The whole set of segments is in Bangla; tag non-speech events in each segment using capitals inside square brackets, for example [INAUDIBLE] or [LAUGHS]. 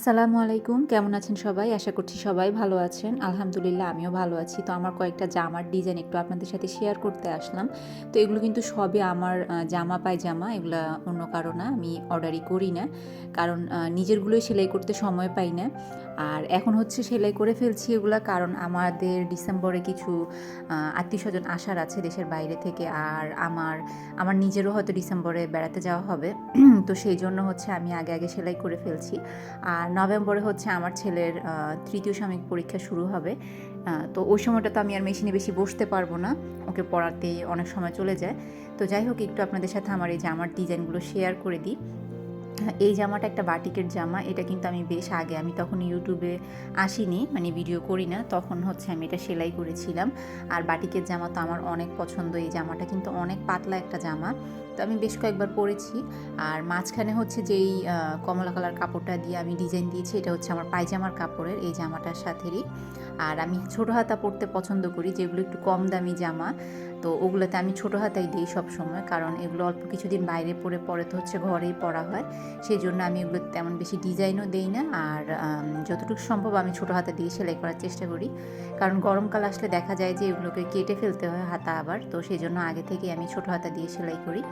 আসসালামু আলাইকুম। কেমন আছেন সবাই? আশা করছি সবাই ভালো আছেন। আলহামদুলিল্লাহ, আমিও ভালো আছি। তো আমার কয়েকটা জামার ডিজাইন একটু আপনাদের সাথে শেয়ার করতে আসলাম। তো এগুলো কিন্তু সবই আমার জামা, পায়জামা, এগুলা অন্য কারও না, আমি অর্ডারই করি না। কারণ নিজেরগুলোই সেলাই করতে সময় পাই না। আর এখন হচ্ছে সেলাই করে ফেলছি এগুলো কারণ আমাদের ডিসেম্বরে কিছু আত্মীয় স্বজন আসার আছে দেশের বাইরে থেকে। আর আমার আমার নিজেরও হয়তো ডিসেম্বরে বেড়াতে যাওয়া হবে। [CLEARS THROAT] তো সেই জন্য হচ্ছে আমি আগে আগে সেলাই করে ফেলছি। আর নভেম্বরে হচ্ছে আমার ছেলের তৃতীয় সাময়িক পরীক্ষা শুরু হবে। তো ওই সময়টা তো আমি আর মেশিনে বেশি বসতে পারব না। ওকে পড়াতেই অনেক সময় চলে যায়। তো যাই হোক একটু আপনাদের সাথে আমার এই জামার ডিজাইনগুলো শেয়ার করে দিই। হ্যাঁ, এই জামাটা একটা বাটিকের জামা। এটা কিন্তু আমি বেশ আগে আমি তখন ইউটিউবে আসিনি মানে ভিডিও করি না। তখন হচ্ছে আমি এটা সেলাই করেছিলাম। আর বাটিকের জামা তো আমার অনেক পছন্দ। এই জামাটা কিন্তু অনেক পাতলা একটা জামা। তো আমি বেশ কয়েকবার পরেছি। আর মাঝখানে হচ্ছে যেই কমলা কালার কাপড়টা দিয়ে আমি ডিজাইন দিয়েছি, এটা হচ্ছে আমার পায়জামার কাপড়ের, এই জামাটার সাথেরই। আর আমি ছোটো হাতা পরতে পছন্দ করি, যেগুলো একটু কম দামি জামা। তো ওগুলোতে আমি ছোটো হাতাই দিই সব সময় কারণ এগুলো অল্প কিছুদিন বাইরে পরে পরে তো হচ্ছে ঘরেই পরা হয়। সেই জন্য আমি এগুলো তেমন বেশি ডিজাইনও দেই না। আর যতটুকু সম্ভব আমি ছোটো হাতা দিয়ে সেলাই করার চেষ্টা করি। কারণ গরমকাল আসলে দেখা যায় যে এগুলোকে কেটে ফেলতে হয় হাতা আবার, তো সেই জন্য আগে থেকে আমি ছোটো হাতা দিয়ে সেলাই করি।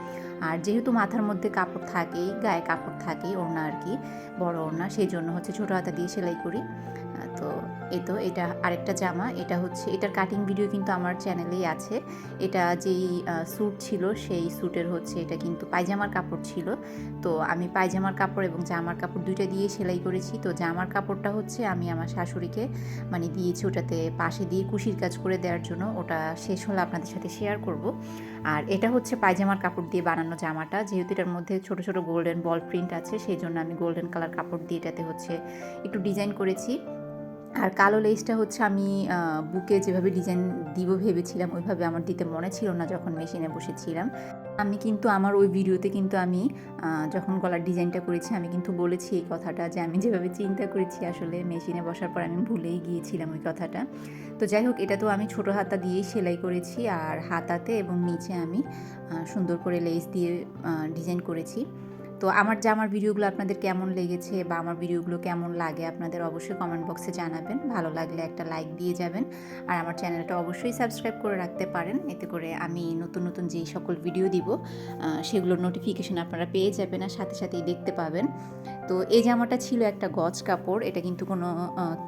আর যেহেতু মাথার মধ্যে কাপড় থাকেই, গায়ে কাপড় থাকেই ওড়না আর কি, বড় ওড়না সেই জন্য হচ্ছে ছোটো হাতা দিয়ে সেলাই করি। তো এই তো এটা আরেকটা জামা, এটা হচ্ছে, এটার কাটিং ভিডিও কিন্তু আমার চ্যানেলেই আছে। এটা যেই স্যুট ছিল, সেই স্যুটের হচ্ছে এটা কিন্তু পায়জামার কাপড় ছিল। তো আমি পায়জামার কাপড় এবং জামার কাপড় দুইটা দিয়ে সেলাই করেছি। তো জামার কাপড়টা হচ্ছে আমি আমার শাশুড়িকে মানে দিয়েছি ওটাতে পাশে দিয়ে কুশির কাজ করে দেওয়ার জন্য। ওটা শেষ হলে আপনাদের সাথে শেয়ার করব। আর এটা হচ্ছে পায়জামার কাপড় দিয়ে বানানো জামাটা। যেহেতু এটার মধ্যে ছোট ছোট গোল্ডেন বল প্রিন্ট আছে, সেই জন্য আমি গোল্ডেন কালার কাপড় দিয়ে এটাতে হচ্ছে একটু ডিজাইন করেছি। আর কালো লেসটা হচ্ছে আমি বুকে যেভাবে ডিজাইন দিব ভেবেছিলাম, ওইভাবে আমার দিতে মনে ছিল না যখন মেশিনে বসেছিলাম। আমি কিন্তু আমার ওই ভিডিওতে কিন্তু আমি যখন গলার ডিজাইনটা করেছি, আমি কিন্তু বলেছি এই কথাটা যে আমি যেভাবে চিন্তা করেছি আসলে মেশিনে বসার পর আমি ভুলেই গিয়েছিলাম ওই কথাটা। তো যাই হোক, এটা তো আমি ছোটো হাতা দিয়েই সেলাই করেছি আর হাতাতে এবং নিচে আমি সুন্দর করে লেস দিয়ে ডিজাইন করেছি। তো আমার জামার ভিডিওগুলো আপনাদের কেমন লেগেছে বা আমার ভিডিওগুলো কেমন লাগে আপনাদের অবশ্যই কমেন্ট বক্সে জানাবেন। ভালো লাগলে একটা লাইক দিয়ে যাবেন। আর আমার চ্যানেলটা অবশ্যই সাবস্ক্রাইব করে রাখতে পারেন। এতে করে আমি নতুন নতুন যেই সকল ভিডিও দিব সেগুলোর নোটিফিকেশন আপনারা পেয়ে যাবেন আর সাথে সাথেই দেখতে পাবেন। তো এই জামাটা ছিল একটা গজ কাপড়, এটা কিন্তু কোনো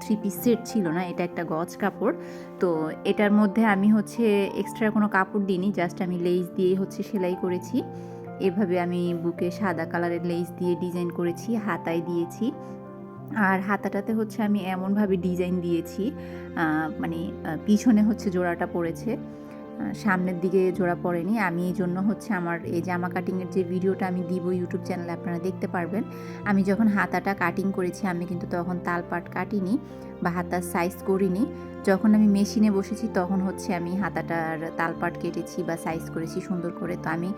থ্রি পিস সেট ছিল না, এটা একটা গজ কাপড়। তো এটার মধ্যে আমি হচ্ছে এক্সট্রা কোনো কাপড় দিইনি জাস্ট আমি লেস দিয়ে হচ্ছে সেলাই করেছি। এভাবে আমি বুকে সাদা কালারের লেস দিয়ে ডিজাইন করেছি, হাতায় দিয়েছি। আর হাতাটাতে হচ্ছে আমি এমনভাবে ডিজাইন দিয়েছি মানে পিছনে হচ্ছে জোড়াটা পড়েছে সামনের দিকে জোড়া পড়েনি। আমি এই জন্য হচ্ছে আমার এই জামা কাটিংয়ের যে ভিডিওটা আমি দিব ইউটিউব চ্যানেলে আপনারা দেখতে পারবেন। আমি যখন হাতাটা কাটিং করেছি, আমি কিন্তু তখন তালপাট কাটিনি। বা হাতার সাইজ করিনি। যখন আমি মেশিনে বসেছি, তখন হচ্ছে আমি হাতাটার তালপাট কেটেছি বা সাইজ করেছি সুন্দর করে। তো আমি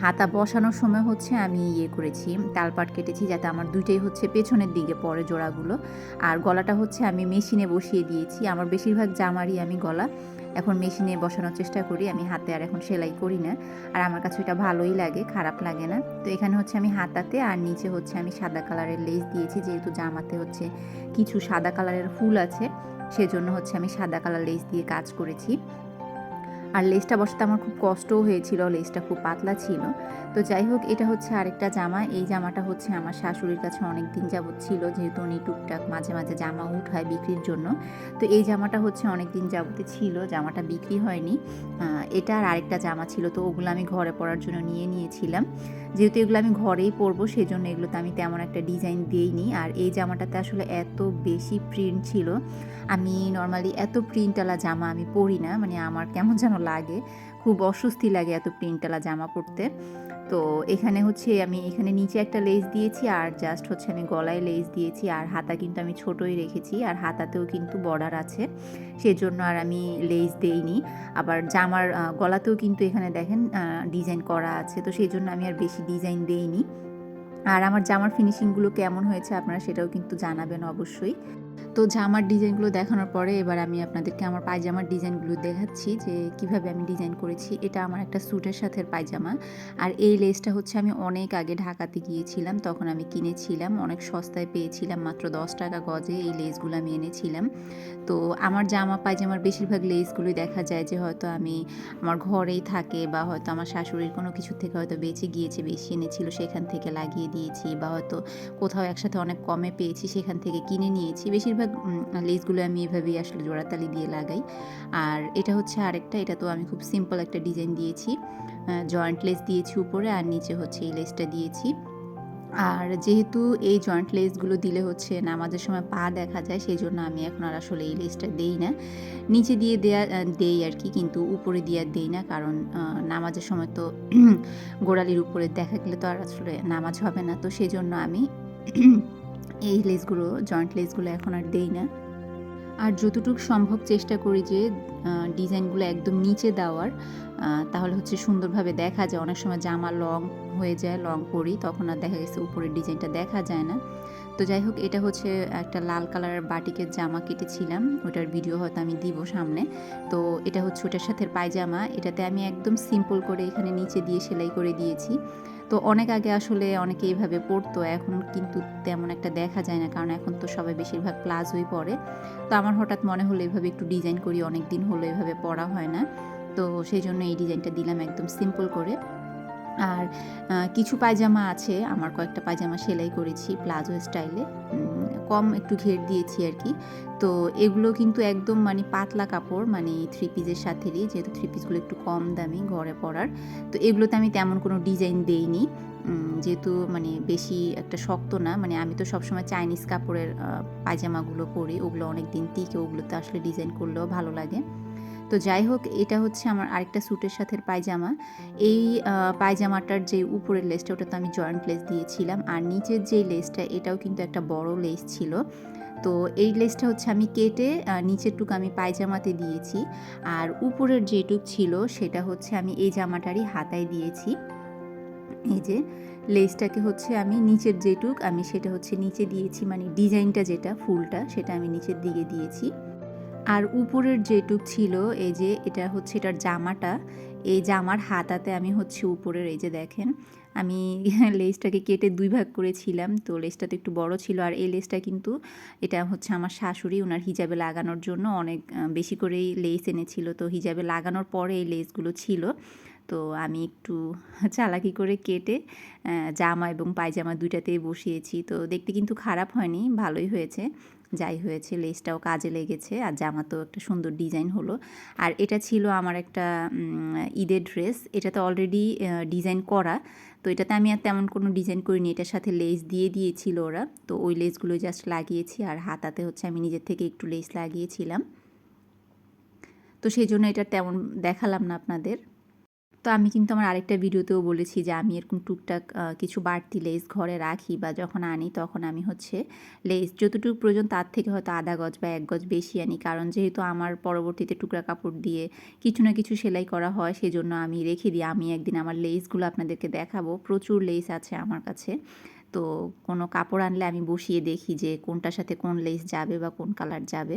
হাতা বসানোর সময় হচ্ছে আমি ইয়ে করেছি, তালপাট কেটেছি যাতে আমার দুইটাই হচ্ছে পেছনের দিকে পড়ে জোড়াগুলো। আর গলাটা হচ্ছে আমি মেশিনে বসিয়ে দিয়েছি। আমার বেশিরভাগ জামারই আমি গলা। এখন মেশিনে বসানোর চেষ্টা করি। আমি হাতে আর এখন সেলাই করি না। আর আমার কাছে এটা ভালোই লাগে, খারাপ লাগে না। তো এখানে হচ্ছে আমি হাতাতে আর নিচে হচ্ছে আমি সাদা কালারের লেস দিয়েছি। যেহেতু জামাতে হচ্ছে কিছু সাদা কালারের ফুল আছে, সেজন্য হচ্ছে আমি সাদা কালার লেস দিয়ে কাজ করেছি। আর লেসটা বসাতে আমার খুব কষ্টও হয়েছিল লেসটা খুব পাতলা ছিল। তো যাই হোক, এটা হচ্ছে আরেকটা জামা। এই জামাটা হচ্ছে আমার শাশুড়ির কাছে অনেক দিন যাবৎ ছিল, যেহেতু উনি টুকটাক মাঝে মাঝে জামা উঠায় বিক্রির জন্য। তো এই জামাটা হচ্ছে অনেক দিন যাবতে ছিল, জামাটা বিক্রি হয়নি। এটা আর আরেকটা জামা ছিল, তো ওগুলো আমি ঘরে পরার জন্য নিয়ে নিয়েছিলাম। যেহেতু এগুলো আমি ঘরেই পরবো সেই জন্য এগুলোতে আমি তেমন একটা ডিজাইন দিইনি। আর এই জামাটাতে আসলে এত বেশি প্রিন্ট ছিল। আমি নর্মালি এত প্রিন্টওয়ালা জামা আমি পরি না মানে আমার কেমন যেন লাগে। খুব অস্বস্তি লাগে এত প্রিন্টওয়ালা জামা পরতে। তো এখানে হচ্ছে আমি এখানে নিচে একটা লেস দিয়েছি আর জাস্ট হচ্ছে আমি গলায় লেস দিয়েছি আর হাতা কিন্তু আমি ছোটোই রেখেছি আর হাতাতেও কিন্তু বর্ডার আছে, সেজন্য আর আমি লেস দেইনি। আবার জামার গলাতেও কিন্তু এখানে দেখেন ডিজাইন করা আছে, তো সেই জন্য আমি আর বেশি ডিজাইন দেইনি। আর আমার জামার ফিনিশিংগুলো কেমন হয়েছে আপনারা সেটাও কিন্তু জানাবেন অবশ্যই। তো জামার ডিজাইনগুলো দেখানোর পরে এবার আমি আপনাদেরকে আমার পায়জামার ডিজাইনগুলো দেখাচ্ছি যে কীভাবে আমি ডিজাইন করেছি। এটা আমার একটা স্যুটের সাথে পায়জামা। আর এই লেসটা হচ্ছে আমি অনেক আগে ঢাকাতে গিয়েছিলাম, তখন আমি কিনেছিলাম। অনেক সস্তায় পেয়েছিলাম, মাত্র দশ টাকা গজে এই লেসগুলো আমি এনেছিলাম। তো আমার জামা পায়জামার বেশিরভাগ লেসগুলোই দেখা যায় যে হয়তো আমি আমার ঘরেই থাকে বা হয়তো আমার শাশুড়ির কোনো কিছু থেকে হয়তো বেঁচে গিয়েছে, বেশি এনেছিল, সেখান থেকে লাগিয়ে দিয়েছি বা হয়তো কোথাও একসাথে অনেক কমে পেয়েছি, সেখান থেকে কিনে নিয়েছি। বেশিরভাগ লেসগুলো আমি এভাবেই আসলে জোড়াতালি দিয়ে লাগাই। আর এটা হচ্ছে আরেকটা, এটা তো আমি খুব সিম্পল একটা ডিজাইন দিয়েছি। জয়েন্ট লেস দিয়েছি উপরে আর নিচে হচ্ছে এই লেসটা দিয়েছি। আর যেহেতু এই জয়েন্ট লেসগুলো দিলে হচ্ছে নামাজের সময় পা দেখা যায়, সেই জন্য আমি এখন আর আসলে এই লেসটা দেই না। নিচে দিয়ে দেয়া দেই আর কি, কিন্তু উপরে দিয়ে দেই না, কারণ নামাজের সময় তো [CLEARS THROAT] গোড়ালির উপরে দেখা গেলে তো আর আসলে নামাজ হবে না। তো সেই জন্য আমি এই লেসগুলো জয়েন্ট লেসগুলো এখন আর দেই না। আর যতটুকু সম্ভব চেষ্টা করি যে ডিজাইনগুলো একদম নিচে দেওয়ার তাহলে হচ্ছে সুন্দরভাবে দেখা যায়। অনেক সময় জামা লং হয়ে যায়, লং করি তখন আর দেখা গেছে উপরের ডিজাইনটা দেখা যায় না। তো যাই হোক, এটা হচ্ছে একটা লাল কালারের বাটিকের জামা কেটেছিলাম। ওটার ভিডিও হয়তো আমি দিব সামনে। তো এটা হচ্ছে ওটার সাথে পায়জামা। এটাতে আমি একদম সিম্পল করে এখানে নিচে দিয়ে সেলাই করে দিয়েছি। তো অনেক আগে আসলে অনেকে এইভাবে পড়তো, এখন কিন্তু তেমন একটা দেখা যায় না, কারণ এখন তো সবাই বেশিরভাগ প্লাজোই পরে তো আমার হঠাৎ মনে হলো এভাবে একটু ডিজাইন করি অনেক দিন হলো এভাবে পড়া হয় না। তো সেই জন্য এই ডিজাইনটা দিলাম একদম সিম্পল করে। আর কিছু পায়জামা আছে, আমার কয়েকটা পায়জামা সেলাই করেছি প্লাজো স্টাইলে কম একটু ঘের দিয়েছি আর কি। তো এগুলো কিন্তু একদম মানে পাতলা কাপড় মানে থ্রি পিসের সাথেই যেহেতু থ্রি পিসগুলো একটু কম দামি ঘরে পরার। তো এগুলোতে আমি তেমন কোনো ডিজাইন দেইনি। যেহেতু মানে বেশি একটা শক্ত না মানে আমি তো সবসময় চাইনিজ কাপড়ের পায়জামাগুলো পরি, ওগুলো অনেক দিন টিকে, ওগুলোতে আসলে ডিজাইন করলেও ভালো লাগে। তো যাই হোক, এটা হচ্ছে আমার আরেকটা স্যুটের সাথে পায়জামা। এই পায়জামাটার যে উপরের লেসটা ওটা তো আমি জয়েন্ট লেস দিয়েছিলাম। আর নিচের যে লেসটা, এটাও কিন্তু একটা বড় লেস ছিল। তো এই লেসটা হচ্ছে আমি কেটে নিচের টুক আমি পায়জামাতে দিয়েছি। আর উপরের যেটুক ছিল, সেটা হচ্ছে আমি এই জামাটারই হাতায় দিয়েছি। এই যে লেসটাকে হচ্ছে আমি নিচের যেটুক, আমি সেটা হচ্ছে নিচে দিয়েছি মানে ডিজাইনটা যেটা, ফুলটা, সেটা আমি নিচের দিকে দিয়েছি। আর উপরের যেটুক ছিল, এই যে এটা হচ্ছে এটার জামাটা, এই জামার হাতাতে আমি হচ্ছে উপরের, এই যে দেখেন, আমি [LAUGHS] লেসটাকে কেটে দুই ভাগ করেছিলাম, তো লেসটা তো একটু বড় ছিল, আর এই লেসটা কিন্তু এটা হচ্ছে আমার শাশুড়ি ওনার হিজাবে লাগানোর জন্য অনেক বেশি করেই লেস এনেছিল, তো হিজাবে লাগানোর পরে এই লেসগুলো ছিল, তো আমি একটু [LAUGHS] চালাকি করে কেটে জামা এবং পায়জামা দুইটাতেই বসিয়েছি, তো দেখতে কিন্তু খারাপ হয়নি, ভালোই হয়েছে যাই হয়েছে, লেসটাও কাজে লেগেছে আর জামাতেও একটা সুন্দর ডিজাইন হলো। আর এটা ছিল আমার একটা ঈদের ড্রেস। এটাতে অলরেডি ডিজাইন করা। তো এটাতে আমি আর তেমন কোনো ডিজাইন করিনি। এটার সাথে লেস দিয়ে দিয়েছিল ওরা। তো ওই লেসগুলো জাস্ট লাগিয়েছি আর হাতাতে হচ্ছে আমি নিজের থেকে একটু লেস লাগিয়েছিলাম। তো সেই জন্য এটা তেমন দেখালাম না আপনাদের। তো আমি কিন্তু আমার আরেকটা ভিডিওতেও বলেছি যে আমি এরকম টুকটাক কিছু বাড়তি লেস ঘরে রাখি বা যখন আনি তখন আমি হচ্ছে লেস যতটুকু প্রয়োজন তার থেকে হয়তো আধা গজ বা এক গজ বেশি আনি। কারণ যেহেতু আমার পরবর্তীতে টুকরা কাপড় দিয়ে কিছু না কিছু সেলাই করা হয় সেজন্য আমি রেখে দিই। আমি একদিন আমার লেসগুলো আপনাদেরকে দেখাবো। প্রচুর লেস আছে আমার কাছে। তো কোনো কাপড় আনলে আমি বসিয়ে দেখি যে কোনটার সাথে কোন লেস যাবে বা কোন কালার যাবে।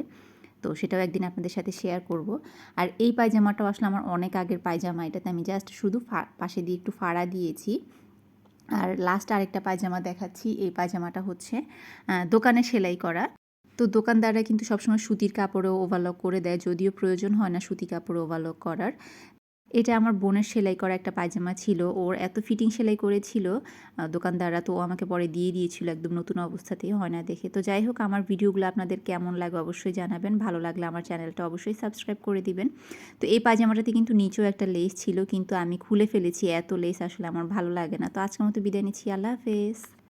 তো সেটাও একদিন আপনাদের সাথে শেয়ার করব। আর এই পায়জামাটাও আসলে আমার অনেক আগের পায়জামা, এটাতে আমি জাস্ট শুধু পাশে দিয়ে একটু ফাড়া দিয়েছি। আর লাস্ট আরেকটা পায়জামা দেখাচ্ছি, এই পায়জামাটা হচ্ছে দোকানে সেলাই করা। তো দোকানদাররা কিন্তু সবসময় সুতির কাপড়ও ওভারলক করে দেয়, যদিও প্রয়োজন হয় না সুতি কাপড় ওভারলক করার। এটা আমার বোনের সেলাই করা একটা পায়জামা ছিল, ওর এত ফিটিং সেলাই করেছিল দোকানদাররা তো আমাকে পরে দিয়ে দিয়েছিল, একদম নতুন অবস্থাতেই হয় না দেখে। তো যাই হোক, আমার ভিডিওগুলো আপনাদের কেমন লাগে অবশ্যই জানাবেন, ভালো লাগলে আমার চ্যানেলটা অবশ্যই সাবস্ক্রাইব করে দিবেন। তো এই পায়জামাটাতে কিন্তু নিচেও একটা লেস ছিল, কিন্তু আমি খুলে ফেলেছি, এত লেস আসলে আমার ভালো লাগে না। তো আজকের মতো বিদায় নিচ্ছি, আল্লাহ হাফেজ।